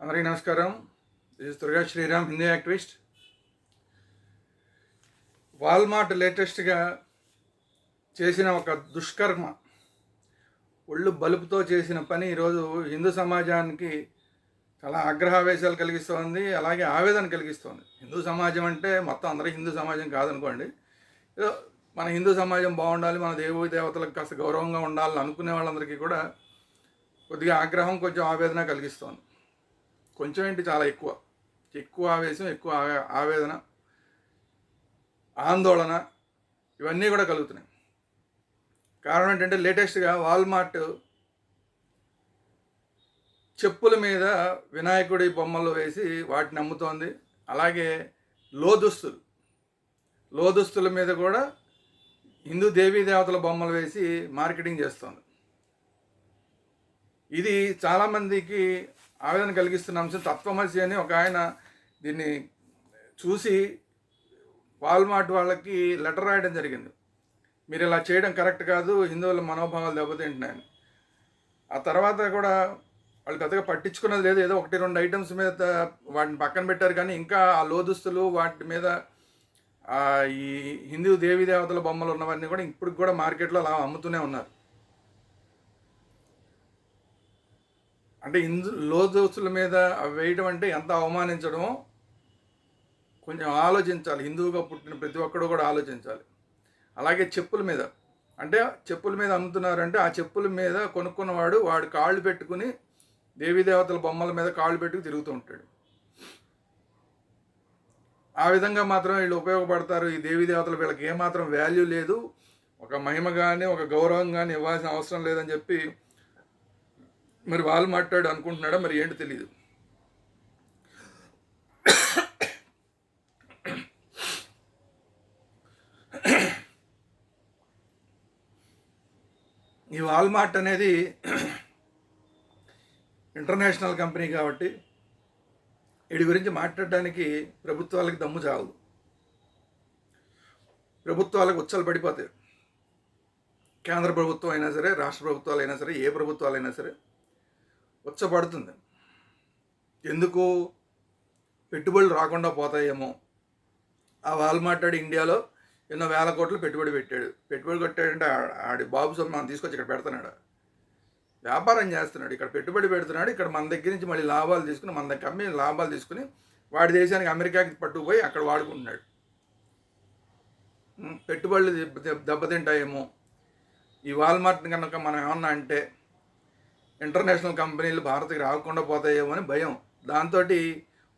అందరికీ నమస్కారం. This Durga Sriram Hindu activist Walmart లేటెస్ట్గా చేసిన ఒక దుష్కర్మ ఒళ్ళు బలుపుతో చేసిన పని ఈరోజు హిందూ సమాజానికి చాలా ఆగ్రహావేశాలు కలిగిస్తోంది అలాగే ఆవేదన కలిగిస్తోంది. హిందూ సమాజం అంటే మొత్తం అందరూ హిందూ సమాజం కాదనుకోండి. ఏదో మన హిందూ సమాజం బాగుండాలి మన దేవు దేవతలకు కాస్త గౌరవంగా ఉండాలని అనుకునే వాళ్ళందరికీ కూడా కొద్దిగా ఆగ్రహం కొంచెం ఆవేదన కలిగిస్తోంది. కొంచెం ఏంటి చాలా ఎక్కువ. ఎక్కువ ఆవేశం ఎక్కువ ఆవేదన ఆందోళన ఇవన్నీ కూడా కలుగుతున్నాయి. కారణం ఏంటంటే లేటెస్ట్గా వాల్మార్ట్ చెప్పుల మీద వినాయకుడి బొమ్మలు వేసి వాటిని అమ్ముతోంది. అలాగే లోదుస్తులు. లోదుస్తుల మీద కూడా హిందూ దేవీ దేవతల బొమ్మలు వేసి మార్కెటింగ్ చేస్తుంది. ఇది చాలామందికి ఆవేదన కలిగిస్తున్న అంశం తత్వమసి అని ఒక ఆయన దీన్ని చూసి వాల్మార్ట్ వాళ్ళకి లెటర్ రాయడం జరిగింది. మీరు ఇలా చేయడం కరెక్ట్ కాదు హిందువుల మనోభావాలు దెబ్బతింటున్నాయని ఆ తర్వాత కూడా వాళ్ళు పెద్దగా పట్టించుకున్నది లేదు. ఏదో ఒకటి రెండు ఐటమ్స్ మీద వాటిని పక్కన పెట్టారు కానీ ఇంకా ఆ లోదుస్తులు వాటి మీద ఈ హిందూ దేవీ దేవతల బొమ్మలు ఉన్నవన్నీ కూడా ఇప్పుడు కూడా మార్కెట్లో అలా అమ్ముతూనే ఉన్నారు. అంటే ఇందు లోదోస్తుల మీద వేయడం అంటే ఎంత అవమానించడమో కొంచెం ఆలోచించాలి. హిందువుగా పుట్టిన ప్రతి ఒక్కడు కూడా ఆలోచించాలి. అలాగే చెప్పుల మీద. అంటే చెప్పుల మీద అమ్ముతున్నారంటే ఆ చెప్పుల మీద కొనుక్కున్నవాడు వాడు కాళ్ళు పెట్టుకుని దేవీ దేవతల బొమ్మల మీద కాళ్ళు పెట్టుకు తిరుగుతూ ఉంటాడు. ఆ విధంగా మాత్రం వీళ్ళు ఉపయోగపడతారు. ఈ దేవీ దేవతలు వీళ్ళకి ఏమాత్రం వాల్యూ లేదు. ఒక మహిమ కానీ ఒక గౌరవం కానీ ఇవ్వాల్సిన అవసరం లేదని చెప్పి మరి వాళ్ళు మాట్లాడు అనుకుంటున్నాడా? మరి ఏంటో తెలియదు ఈ వాల్మార్ట్ అనేది ఇంటర్నేషనల్ కంపెనీ కాబట్టి వీడి గురించి మాట్లాడడానికి ప్రభుత్వాలకు దమ్ము చాలదు. ప్రభుత్వాలకు ఉచ్చలు పడిపోతాయి. కేంద్ర ప్రభుత్వం అయినా సరే రాష్ట్ర ప్రభుత్వాలు అయినా సరే ఏ ప్రభుత్వాలు అయినా సరే ఉచ్చపడుతుంది ఎందుకు? పెట్టుబడులు రాకుండా పోతాయేమో. ఆ వాల్మార్ట్ ఆడు ఇండియాలో ఎన్నో వేల కోట్లు పెట్టుబడి పెట్టాడు. పెట్టుబడి కొట్టాడంటే ఆడి బాబు సొమ్ము మనం తీసుకొచ్చి ఇక్కడ పెడుతున్నాడు. వ్యాపారం చేస్తున్నాడు. ఇక్కడ పెట్టుబడి పెడుతున్నాడు. ఇక్కడ మన దగ్గర నుంచి మళ్ళీ లాభాలు తీసుకుని మన దగ్గర అమ్మి లాభాలు తీసుకుని వాడి దేశానికి అమెరికాకి పట్టుకుపోయి అక్కడ వాడుకుంటున్నాడు. పెట్టుబడులు దెబ్బతింటాయేమో ఈ వాల్మార్ట్ని కనుక మనం ఏమన్నా అంటే ఇంటర్నేషనల్ కంపెనీలు భారత్కి రాకుండా పోతాయేమో అని భయం. దాంతో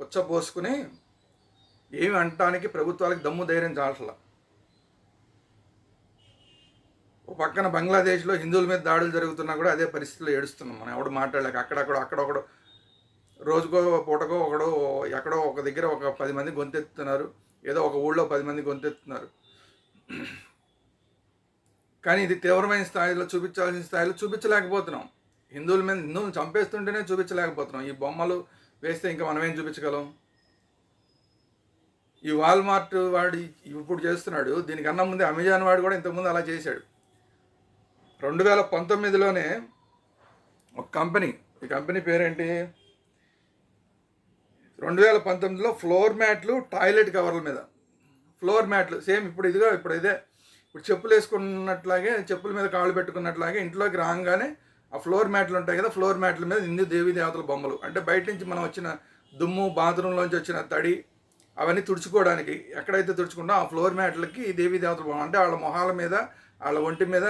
ఉచ్చపోసుకుని ఏమి అనటానికి ప్రభుత్వాలకు దమ్ము ధైర్యం చాలట్లా ఒక పక్కన బంగ్లాదేశ్లో హిందువుల మీద దాడులు జరుగుతున్నా కూడా అదే పరిస్థితిలో ఏడుస్తున్నాం మనం. ఎవడు మాట్లాడలేక అక్కడక్కడ అక్కడొకడు రోజుకో పూటకో ఒకడో ఎక్కడో ఒక దగ్గర ఒక పది మంది గొంతెత్తుతున్నారు. ఏదో ఒక ఊళ్ళో పది మంది గొంతెత్తున్నారు కానీ ఇది తీవ్రమైన స్థాయిలో చూపించాల్సిన స్థాయిలో చూపించలేకపోతున్నాం. హిందువుల మీద హిందువులు చంపేస్తుంటేనే చూపించలేకపోతున్నాం. ఈ బొమ్మలు వేస్తే ఇంకా మనమేం చూపించగలం? ఈ వాల్మార్ట్ వాడు ఇప్పుడు చేస్తున్నాడు. దీనికన్నా ముందే అమెజాన్ వాడు కూడా ఇంతకుముందు అలా చేశాడు. రెండు వేల పంతొమ్మిదిలోనే ఒక కంపెనీ ఈ కంపెనీ పేరేంటి? రెండు వేల పంతొమ్మిదిలో ఫ్లోర్ మ్యాట్లు టాయిలెట్ కవర్ల మీద. ఫ్లోర్ మ్యాట్లు సేమ్ ఇప్పుడు ఇదిగో ఇప్పుడు ఇదే. ఇప్పుడు చెప్పులు వేసుకున్నట్లాగే చెప్పుల మీద కాళ్ళు పెట్టుకున్నట్లాగే ఇంట్లోకి రాగానే ఆ ఫ్లోర్ మ్యాట్లు ఉంటాయి కదా ఫ్లోర్ మ్యాట్ల మీద హిందూ దేవీ దేవతల బొమ్మలు. అంటే బయట నుంచి మనం వచ్చిన దుమ్ము బాత్రూంలోంచి వచ్చిన తడి అవన్నీ తుడుచుకోవడానికి ఎక్కడైతే తుడుచుకుంటో ఆ ఫ్లోర్ మ్యాట్లకి ఈ దేవీ దేవతల బొమ్మ అంటే వాళ్ళ మొహాల మీద వాళ్ళ ఒంటి మీద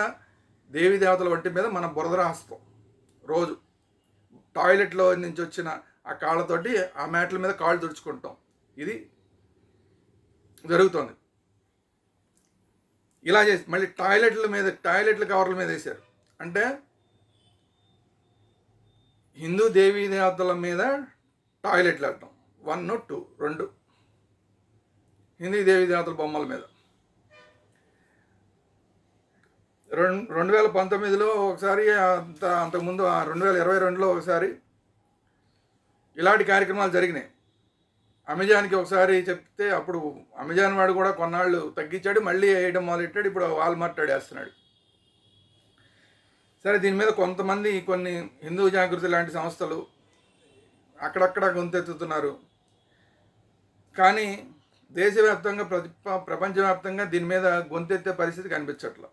దేవీ దేవతల ఒంటి మీద మనం బురద రాస్తాం రోజు టాయిలెట్లో నుంచి వచ్చిన ఆ కాళ్ళతోటి ఆ మ్యాట్ల మీద కాళ్ళు తుడుచుకుంటాం. ఇది జరుగుతోంది. ఇలా చేసి మళ్ళీ టాయిలెట్ల మీద టాయిలెట్ల కవర్ల మీద వేశారు. అంటే హిందూ దేవీ దేవతల మీద టాయిలెట్లు వెళ్ళటం వన్ టూ రెండు. హిందీ దేవీ దేవతల బొమ్మల మీద. రెండు రెండు వేల పంతొమ్మిదిలో ఒకసారి అంత అంతకుముందు ఆ రెండు వేల ఇరవై రెండులో ఒకసారి ఇలాంటి కార్యక్రమాలు జరిగినాయి. అమెజాన్కి ఒకసారి చెప్తే అప్పుడు అమెజాన్ వాడు కూడా కొన్నాళ్ళు తగ్గించాడు మళ్ళీ వేయడం మొదలెట్టాడు ఇప్పుడు వాల్మార్ట్ వేస్తున్నాడు. సరే దీని మీద కొంతమంది కొన్ని హిందూ జాగృతి లాంటి సంస్థలు అక్కడక్కడ గొంతెత్తుతున్నారు. కానీ దేశవ్యాప్తంగా ప్రతి ప్రపంచవ్యాప్తంగా దీని మీద గొంతెత్తే పరిస్థితి కనిపించట్లా.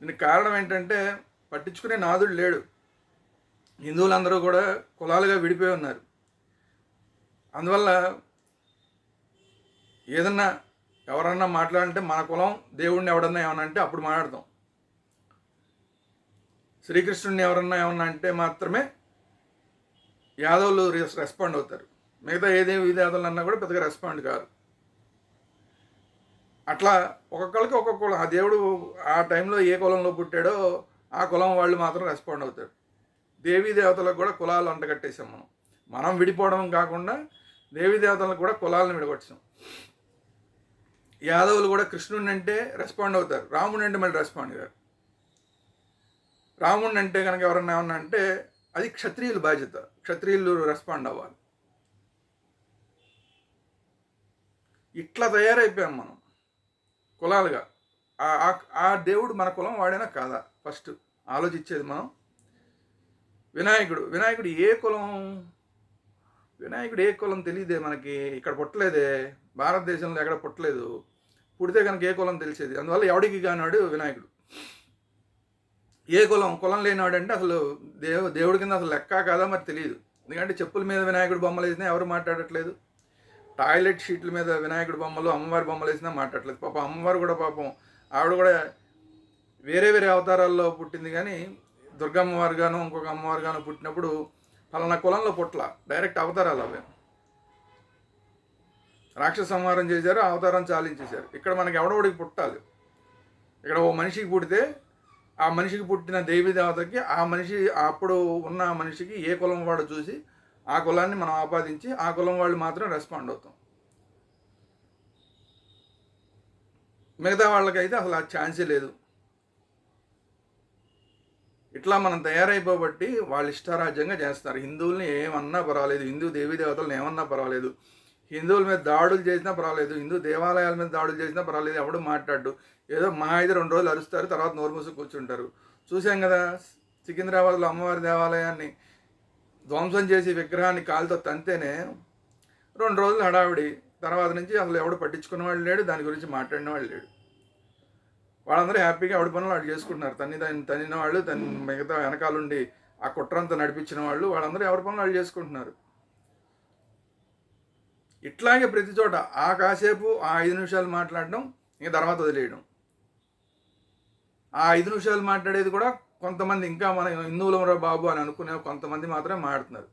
దీనికి కారణం ఏంటంటే పట్టించుకునే నాదుడు లేడు. హిందువులందరూ కూడా కులాలుగా విడిపోయి ఉన్నారు. అందువల్ల ఏదన్నా ఎవరన్నా మాట్లాడంటే మన కులం దేవుడిని ఎవడన్నా ఏమన్నా అంటే అప్పుడు మాట్లాడతాం. శ్రీకృష్ణుడిని ఎవరన్నా ఏమన్నా అంటే మాత్రమే యాదవులు రెస్పాండ్ అవుతారు. మిగతా ఏదేమి యాదవులు అన్నా కూడా పెద్దగా రెస్పాండ్ కారు. అట్లా ఒక్కొక్కరికి ఒక్కొక్క కులం. ఆ దేవుడు ఆ టైంలో ఏ కులంలో పుట్టాడో ఆ కులం వాళ్ళు మాత్రం రెస్పాండ్ అవుతారు. దేవీ దేవతలకు కూడా కులాలు అంటగట్టేసాం మనం. మనం విడిపోవడం కాకుండా దేవీ దేవతలకు కూడా కులాలను విడగొట్టాం యాదవులు కూడా కృష్ణుడిని అంటే రెస్పాండ్ అవుతారు. రాముడు అంటే మళ్ళీ రెస్పాండ్ కారు. రాముడిని అంటే కనుక ఎవరన్నా ఏమన్నా అంటే అది క్షత్రియుల బాధ్యత. క్షత్రియులు రెస్పాండ్ అవ్వాలి. ఇట్లా తయారైపోయాం మనం. కులాలుగా. ఆ- ఆ- దేవుడు మన కులం వాడైనా కాదా? ఫస్ట్ ఆలోచించేది మనం. వినాయకుడు. వినాయకుడు ఏ కులం? వినాయకుడు ఏ కులం తెలియదే మనకి. ఇక్కడ పుట్టలేదే. భారతదేశంలో ఎక్కడ పుట్టలేదు. పుడితే కనుక ఏ కులం తెలిసేది? అందువల్ల ఎవడికి కానివాడు వినాయకుడు. ఏ కులం కులం లేనివాడంటే అసలు దేవు దేవుడి కింద అసలు లెక్క కాదా మరి తెలియదు. ఎందుకంటే చెప్పుల మీద వినాయకుడు బొమ్మలు వేసినా ఎవరు మాట్లాడట్లేదు. టాయిలెట్ షీట్ల మీద వినాయకుడు బొమ్మలు అమ్మవారి బొమ్మలు వేసినా మాట్లాడట్లేదు. పాపం అమ్మవారు కూడా పాపం ఆవిడ కూడా వేరే వేరే అవతారాల్లో పుట్టింది కానీ దుర్గమ్మవారు గాను ఇంకొక అమ్మవారు గాను పుట్టినప్పుడు పలానా కులంలో పుట్ల డైరెక్ట్ అవతారాలు అవే. రాక్షస సంహారం చేశారు అవతారం చాలించేశారు. ఇక్కడ మనకి ఎవడోడికి పుట్టాలి. ఇక్కడ ఓ మనిషికి పుడితే ఆ మనిషికి పుట్టిన దేవి దేవతకి ఆ మనిషి అప్పుడు ఉన్న మనిషికి ఏ కులం వాడు చూసి ఆ కులాన్ని మనం ఆపాదించి ఆ కులం వాళ్ళు మాత్రం రెస్పాండ్ అవుతాం. మిగతా వాళ్ళకైతే అసలు ఆ ఛాన్సే లేదు. ఇట్లా మనం తయారైపోబట్టి వాళ్ళు ఇష్టారాజ్యంగా చేస్తారు. హిందువుల్ని ఏమన్నా పర్వాలేదు హిందూ దేవీ దేవతలను ఏమన్నా పర్వాలేదు. హిందువుల మీద దాడులు చేసినా పర్వాలేదు హిందూ దేవాలయాల మీద దాడులు చేసినా పర్వాలేదు ఎవడు మాట్లాడు ఏదో మా అయితే రెండు రోజులు అరుస్తారు తర్వాత నోరు మూసి కూర్చుంటారు. చూసాం కదా సికింద్రాబాద్లో అమ్మవారి దేవాలయాన్ని ధ్వంసం చేసి విగ్రహాన్ని కాలుతో తంతేనే రెండు రోజులు హడావిడి. తర్వాత నుంచి అసలు ఎవడు పట్టించుకున్న వాళ్ళు లేడు దాని గురించి మాట్లాడిన వాళ్ళు లేడు. వాళ్ళందరూ హ్యాపీగా ఎవడి పనులు వాళ్ళు చేసుకుంటున్నారు. తన్ని దాన్ని తన్నిన వాళ్ళు తన మిగతా వెనకాలండి ఆ కుట్రంతా నడిపించిన వాళ్ళు వాళ్ళందరూ ఎవరి పనులు వాళ్ళు చేసుకుంటున్నారు. ఇట్లాగే ప్రతి చోట ఆ కాసేపు ఆ ఐదు నిమిషాలు మాట్లాడడం ఇంకా తర్వాత వదిలేయడం. ఆ ఐదు నిమిషాలు మాట్లాడేది కూడా కొంతమంది ఇంకా మన హిందువులమరా బాబు అని అనుకునే కొంతమంది మాత్రమే మాట్లాడుతున్నారు.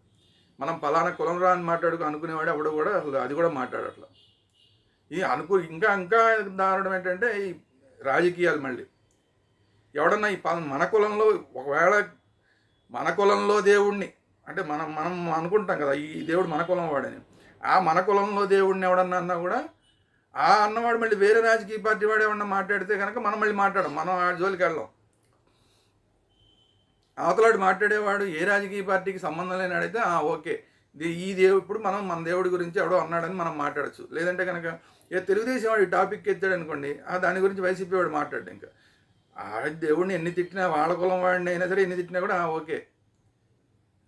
మనం పలానా కులం రా అని మాట్లాడుకు అనుకునేవాడు ఎవడు కూడా అసలు అది కూడా మాట్లాడట్లా. ఈ అనుకు ఇంకా ఇంకా దారుణం ఏంటంటే ఈ రాజకీయాలు మళ్ళీ. ఎవడన్నా ఈ మన కులంలో ఒకవేళ మన కులంలో దేవుణ్ణి అంటే మనం మనం అనుకుంటాం కదా ఈ దేవుడు మన కులం వాడని. ఆ మన కులంలో దేవుడిని ఎవడన్నా అన్నా కూడా ఆ అన్నవాడు మళ్ళీ వేరే రాజకీయ పార్టీ వాడు ఏమన్నా మాట్లాడితే కనుక మనం మళ్ళీ మాట్లాడం మనం ఆ జోలికి వెళ్ళాం. అవతలాడు మాట్లాడేవాడు ఏ రాజకీయ పార్టీకి సంబంధం లేని అడిగితే "ఆ, ఓకే. ఈ దేవుడు ఇప్పుడు మనం మన దేవుడి గురించి ఎవడో అన్నాడని మనం మాట్లాడచ్చు. లేదంటే కనుక ఏ తెలుగుదేశం వాడు ఈ టాపిక్ ఎత్తాడు అనుకోండి ఆ దాని గురించి వైసీపీ వాడు మాట్లాడు ఇంకా. ఆ దేవుడిని ఎన్ని తిట్టినా వాళ్ళ కులం వాడిని అయినా సరే ఎన్ని తిట్టినా కూడా ఓకే.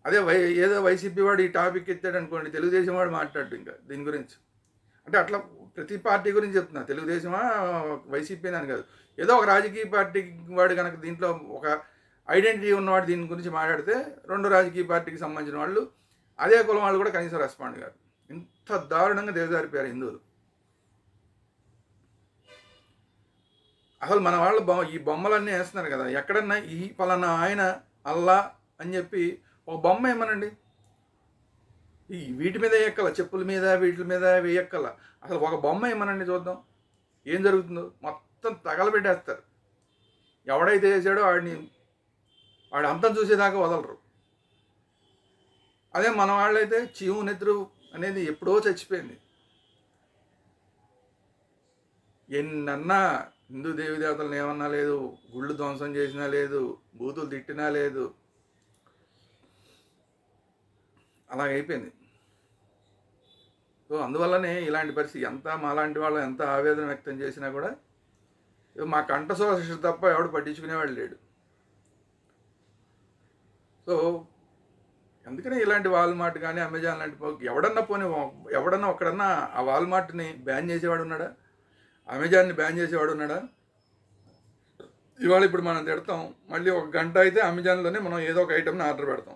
అదే వై ఏదో వైసీపీ వాడు ఈ టాపిక్ ఎత్తాడు అనుకోండి తెలుగుదేశం వాడు మాట్లాడు ఇంకా దీని గురించి. అంటే అట్లా ప్రతి పార్టీ గురించి చెప్తున్నా. తెలుగుదేశమా వైసీపీ అని కాదు. ఏదో ఒక రాజకీయ పార్టీ వాడు కనుక దీంట్లో ఒక ఐడెంటిటీ ఉన్నవాడు దీని గురించి మాట్లాడితే రెండు రాజకీయ పార్టీకి సంబంధించిన వాళ్ళు అదే కులం వాళ్ళు కూడా కనీసం రెస్పాండ్ కాదు ఇంత దారుణంగా దిగజారిపోయారు హిందువులు. అసలు మన వాళ్ళు బొమ్మ ఈ బొమ్మలన్నీ వేస్తున్నారు కదా. ఎక్కడన్నా ఈ పలానా ఆయన అల్లా అని చెప్పి ఒక బొమ్మ ఏమనండి? ఈ వీటి మీద వేయక్కల చెప్పుల మీద వీటి మీద వేయక్కల. అసలు ఒక బొమ్మ ఏమనండి చూద్దాం. ఏం జరుగుతుందో? మొత్తం తగలబెట్టేస్తారు. ఎవడైతే వేసాడో వాడిని వాడు అంతం చూసేదాకా వదలరు. అదే మన వాళ్ళైతే చీము నెత్తురు అనేది ఎప్పుడో చచ్చిపోయింది. ఎన్నన్నా హిందూ దేవీ దేవతలను ఏమన్నా లేదు గుళ్ళు ధ్వంసం చేసినా లేదు బూతులు తిట్టినా లేదు అలాగైపోయింది. సో అందువల్లనే ఇలాంటి పరిస్థితి ఎంత మాలాంటి వాళ్ళు ఎంత ఆవేదన వ్యక్తం చేసినా కూడా ఇక మా కంఠశోష తప్ప ఎవడు పట్టించుకునేవాడు లేడు. సో అందుకనే ఇలాంటి వాల్మార్ట్ కానీ అమెజాన్ లాంటి పో- ఎవడన్నా పోనీ ఎవడన్నా ఒక్కడన్నా ఆ వాల్మార్ట్ని బ్యాన్ చేసేవాడు ఉన్నాడా? అమెజాన్ని బ్యాన్ చేసేవాడు ఉన్నాడా? ఇవాళ ఇప్పుడు మనం తిడతాం మళ్ళీ ఒక గంట అయితే అమెజాన్లోనే మనం ఏదో ఒక ఐటమ్ని ఆర్డర్ పెడతాం.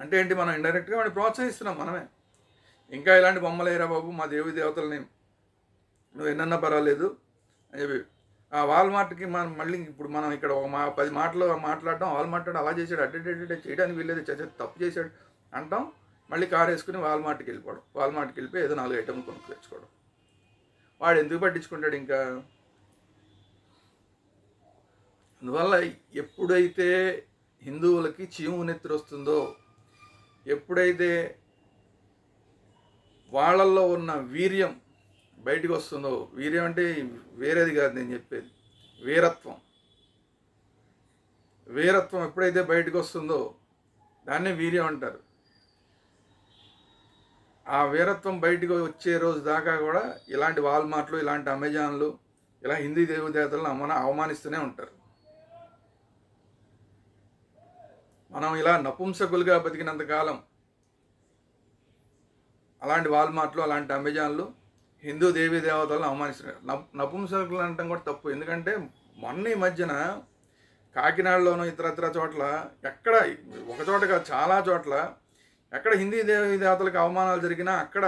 అంటే ఏంటి మనం ఇండైరెక్ట్గా వాడిని ప్రోత్సహిస్తున్నాం మనమే. ఇంకా ఇలాంటి బొమ్మలేరా బాబు? మా దేవి దేవతల్ని నువ్వు ఎన్నన్నా పర్వాలేదు. అని చెప్పి ఆ వాల్మార్ట్కి మనం మళ్ళీ ఇప్పుడు మనం ఇక్కడ ఒక మా పది మాటలు మాట్లాడడం వాల్మార్ట్ అలా చేశాడు. అడ్డెడ్ చేయడానికి వీల్లేదు. చచ్చ తప్పు చేశాడు అంటాం. మళ్ళీ కారు వేసుకుని వాల్మార్ట్కి వెళ్ళిపోవడం. వాల్మార్ట్కి వెళ్ళిపోయి ఏదో నాలుగు ఐటమ్ కొనుక్కు తెచ్చుకోవడం వాడు ఎందుకు పట్టించుకుంటాడు ఇంకా? అందువల్ల ఎప్పుడైతే హిందువులకి చీము నెత్తురు వస్తుందో ఎప్పుడైతే వాళ్ళల్లో ఉన్న వీర్యం బయటికి వస్తుందో వీర్యం అంటే వేరేది కాదు నేను చెప్పేది. వీరత్వం. వీరత్వం ఎప్పుడైతే బయటకు వస్తుందో దాన్నే వీర్యం అంటారు. ఆ వీరత్వం బయటికి వచ్చే రోజు దాకా కూడా ఇలాంటి వాల్మార్ట్లు ఇలాంటి అమెజాన్లు ఇలా హిందీ దేవదేవతలను అమ్మన అవమానిస్తూనే ఉంటారు. మనం ఇలా నపుంసకులుగా బతికినంత కాలం అలాంటి వాల్మార్ట్లు అలాంటి అమెజాన్లు హిందూ దేవీ దేవతలను అవమానిస్తున్నారు నప్ నపుంసకులు అనటం కూడా తప్పు. ఎందుకంటే మొన్న ఈ మధ్యన కాకినాడలోనూ ఇతరత్ర చోట్ల ఎక్కడ ఒక చోట కాదు చాలా చోట్ల ఎక్కడ హిందీ దేవీ దేవతలకు అవమానాలు జరిగినా అక్కడ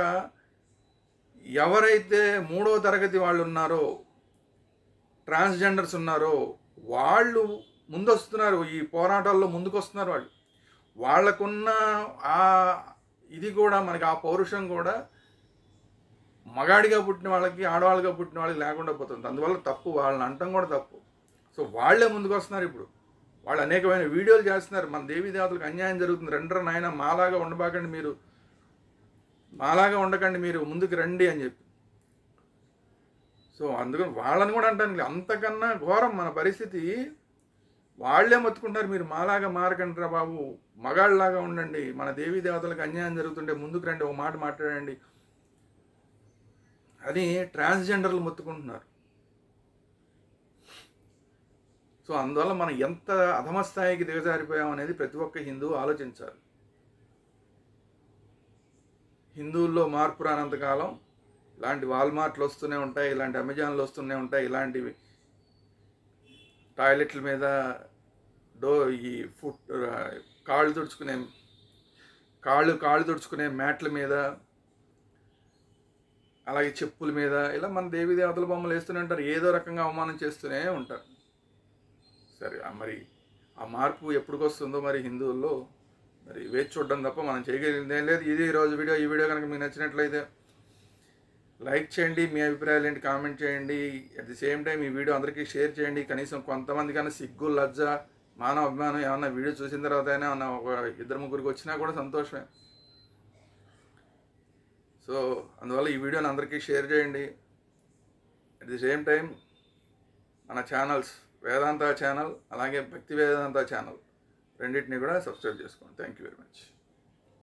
ఎవరైతే మూడో తరగతి వాళ్ళు ఉన్నారో ట్రాన్స్జెండర్స్ ఉన్నారో వాళ్ళు ముందొస్తున్నారు ఈ పోరాటాల్లో ముందుకు వస్తున్నారు వాళ్ళు. వాళ్ళకున్న ఆ ఇది కూడా మనకి ఆ పౌరుషం కూడా మగాడిగా పుట్టిన వాళ్ళకి ఆడవాళ్ళగా పుట్టిన వాళ్ళకి లేకుండా పోతుంది. అందువల్ల తప్పు వాళ్ళని అంటం కూడా తప్పు. సో వాళ్ళే ముందుకు వస్తున్నారు ఇప్పుడు. వాళ్ళు అనేకమైన వీడియోలు చేస్తున్నారు. మన దేవతలకు అన్యాయం జరుగుతుంది. రెండర నాయన మాలాగా ఉండబాకండి మీరు. మాలాగా ఉండకండి మీరు. ముందుకు రండి అని చెప్పి. సో అందుకని వాళ్ళని కూడా అంటాను అంతకన్నా ఘోరం మన పరిస్థితి వాళ్ళే మొత్తుకుంటారు. మీరు మాలాగా మారకండి రా బాబు. మగాళ్ళలాగా ఉండండి. మన దేవీ దేవతలకు అన్యాయం జరుగుతుంటే ముందుకు రండి. ఒక మాట మాట్లాడండి. అని ట్రాన్స్జెండర్లు మొత్తుకుంటున్నారు. సో అందువల్ల మనం ఎంత అధమ స్థాయికి దిగజారిపోయాం అనేది ప్రతి ఒక్క హిందువు ఆలోచించాలి. హిందువుల్లో మార్పు రానంతకాలం ఇలాంటి వాల్మార్ట్లు వస్తూనే ఉంటాయి ఇలాంటి అమెజాన్లు వస్తూనే ఉంటాయి ఇలాంటివి. టాయిలెట్ల మీద డో ఈ ఫుట్ కాళ్ళు తుడుచుకునే కాళ్ళు కాళ్ళు తుడుచుకునే మ్యాట్ల మీద అలాగే చెప్పుల మీద ఇలా మన దేవి దేవతల బొమ్మలు వేస్తూనే ఉంటారు. ఏదో రకంగా అవమానం చేస్తూనే ఉంటారు. సరే మరి ఆ మార్పు ఎప్పటికి వస్తుందో మరి హిందువుల్లో మరి వేచి చూడడం తప్ప మనం చేయగలిగింది ఏం లేదు. ఇది ఈరోజు వీడియో. ఈ వీడియో కనుక మీకు నచ్చినట్లయితే లైక్ చేయండి మీ అభిప్రాయాలు ఏంటి కామెంట్ చేయండి. అట్ ది సేమ్ టైం ఈ వీడియో అందరికీ షేర్ చేయండి. కనీసం కొంతమంది కన్నా సిగ్గు లజ్జ మానవ అభిమానం ఏమన్నా వీడియో చూసిన తర్వాత అయినా ఏమన్నా ఒక ఇద్దరు ముగ్గురికి వచ్చినా కూడా సంతోషమే. సో అందువల్ల ఈ వీడియోని అందరికీ షేర్ చేయండి. అట్ ది సేమ్ టైం మన ఛానల్స్ వేదాంత ఛానల్ అలాగే భక్తి వేదాంత ఛానల్ రెండింటిని కూడా సబ్స్క్రైబ్ చేసుకోండి. Thank you very much